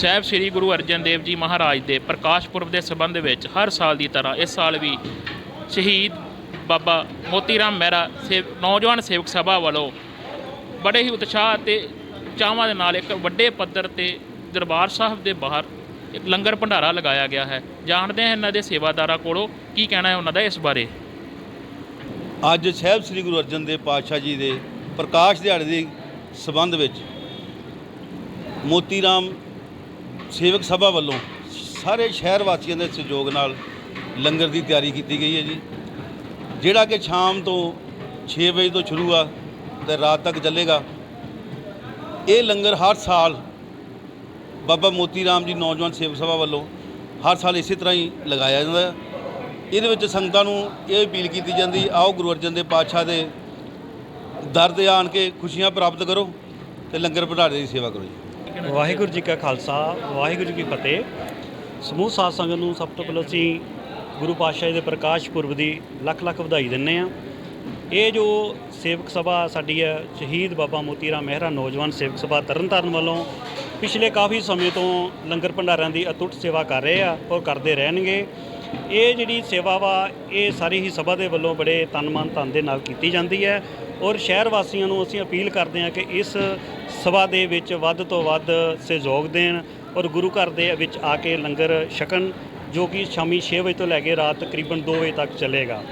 ਸਾਹਿਬ ਸ੍ਰੀ ਗੁਰੂ ਅਰਜਨ ਦੇਵ ਜੀ ਮਹਾਰਾਜ ਦੇ ਪ੍ਰਕਾਸ਼ ਪੁਰਬ ਦੇ ਸਬੰਧ ਵਿੱਚ ਹਰ ਸਾਲ ਦੀ ਤਰ੍ਹਾਂ ਇਸ ਸਾਲ ਵੀ ਸ਼ਹੀਦ ਬਾਬਾ ਮੋਤੀ ਰਾਮ ਮਹਿਰਾ ਸੇਵ, ਨੌਜਵਾਨ ਸੇਵਕ ਸਭਾ ਵੱਲੋਂ ਬੜੇ ਹੀ ਉਤਸ਼ਾਹ ਤੇ ਚਾਵਾਂ ਦੇ ਨਾਲ ਇੱਕ ਵੱਡੇ ਪੱਧਰ ਤੇ ਦਰਬਾਰ ਸਾਹਿਬ ਦੇ ਬਾਹਰ ਇੱਕ ਲੰਗਰ ਭੰਡਾਰਾ ਲਗਾਇਆ ਗਿਆ ਹੈ। ਜਾਣਦੇ ਹਾਂ ਇਹਨਾਂ ਦੇ ਸੇਵਾਦਾਰਾਂ ਕੋਲੋਂ ਕੀ ਕਹਿਣਾ ਹੈ ਉਹਨਾਂ ਦਾ ਇਸ ਬਾਰੇ। ਅੱਜ ਸਾਹਿਬ ਸ੍ਰੀ ਗੁਰੂ ਅਰਜਨ ਦੇਵ ਪਾਤਸ਼ਾਹ ਜੀ ਦੇ ਪ੍ਰਕਾਸ਼ ਦਿਹਾੜੇ ਦੇ ਸਬੰਧ ਵਿੱਚ ਮੋਤੀ ਰਾਮ ਸੇਵਕ ਸਭਾ ਵੱਲੋਂ ਸਾਰੇ ਸ਼ਹਿਰ ਵਾਸੀਆਂ ਦੇ ਸਹਿਯੋਗ ਨਾਲ ਲੰਗਰ ਦੀ ਤਿਆਰੀ ਕੀਤੀ ਗਈ ਹੈ ਜੀ। ਜਿਹੜਾ ਕਿ ਸ਼ਾਮ ਤੋਂ 6 ਵਜੇ ਤੋਂ ਸ਼ੁਰੂ ਆ ਤੇ ਰਾਤ ਤੱਕ ਚੱਲੇਗਾ। ਇਹ ਲੰਗਰ ਹਰ ਸਾਲ ਬਾਬਾ ਮੋਤੀ ਰਾਮ ਜੀ ਨੌਜਵਾਨ ਸੇਵਕ ਸਭਾ ਵੱਲੋਂ ਹਰ ਸਾਲ ਇਸੇ ਤਰ੍ਹਾਂ ਹੀ ਲਗਾਇਆ ਜਾਂਦਾ ਹੈ। ਇਹਦੇ ਵਿੱਚ ਸੰਗਤਾਂ ਨੂੰ ਇਹ ਅਪੀਲ ਕੀਤੀ ਜਾਂਦੀ, ਆਓ ਗੁਰੂ ਅਰਜਨ ਦੇਵ ਪਾਤਸ਼ਾਹ ਦੇ ਦਰ ਤੇ ਆਣ ਕੇ ਖੁਸ਼ੀਆਂ ਪ੍ਰਾਪਤ ਕਰੋ ਤੇ ਲੰਗਰ ਭੰਡਾਰੇ ਦੀ ਸੇਵਾ ਕਰੋ ਜੀ। ਵਾਹਿਗੁਰੂ ਜੀ ਕਾ ਖਾਲਸਾ, ਵਾਹਿਗੁਰੂ ਜੀ ਕੀ ਫਤਿਹ। ਸਮੂਹ ਸਾਧ ਸੰਗਤ ਨੂੰ ਸਭ ਤੋਂ ਪਹਿਲਾਂ ਅਸੀਂ ਗੁਰੂ ਪਾਤਸ਼ਾਹ ਦੇ ਪ੍ਰਕਾਸ਼ ਪੁਰਬ ਦੀ ਲੱਖ ਲੱਖ ਵਧਾਈ ਦਿੰਨੇ ਆ ਇਹ ਜੋ ਸੇਵਕ ਸਭਾ ਸਾਡੀ ਹੈ, ਸ਼ਹੀਦ ਬਾਬਾ ਮੋਤੀ ਰਾਮ ਮਹਿਰਾ ਨੌਜਵਾਨ ਸੇਵਕ ਸਭਾ ਤਰਨਤਾਰਨ ਵੱਲੋਂ ਪਿਛਲੇ ਕਾਫੀ ਸਮੇਂ ਤੋਂ ਲੰਗਰ ਭੰਡਾਰਾਂ ਦੀ ਅਤੁੱਟ ਸੇਵਾ ਕਰ ਰਹੇ ਆ ਔਰ ਕਰਦੇ ਰਹਿਣਗੇ। ਇਹ ਜਿਹੜੀ ਸੇਵਾ ਵਾ, ਇਹ ਸਾਰੀ ਹੀ ਸਭਾ ਦੇ ਵੱਲੋਂ ਬੜੇ ਤਨ ਮਨ ਧਨ ਦੇ ਨਾਲ ਕੀਤੀ ਜਾਂਦੀ ਹੈ ਔਰ ਸ਼ਹਿਰ ਵਾਸੀਆਂ ਨੂੰ ਅਸੀਂ ਅਪੀਲ ਕਰਦੇ ਹਾਂ ਕਿ ਇਸ ਸਭਾ ਦੇ ਵਿੱਚ ਵੱਧ ਤੋਂ ਵੱਧ ਸਹਿਯੋਗ ਦੇਣ ਔਰ ਗੁਰੂ ਘਰ ਦੇ ਵਿੱਚ ਆ ਕੇ ਲੰਗਰ ਛਕਣ ਜੋ ਕਿ ਸ਼ਾਮੀ 6 ਵਜੇ ਤੋਂ ਲੈ ਕੇ ਰਾਤ ਤਕਰੀਬਨ 2 ਵਜੇ ਤੱਕ ਚੱਲੇਗਾ।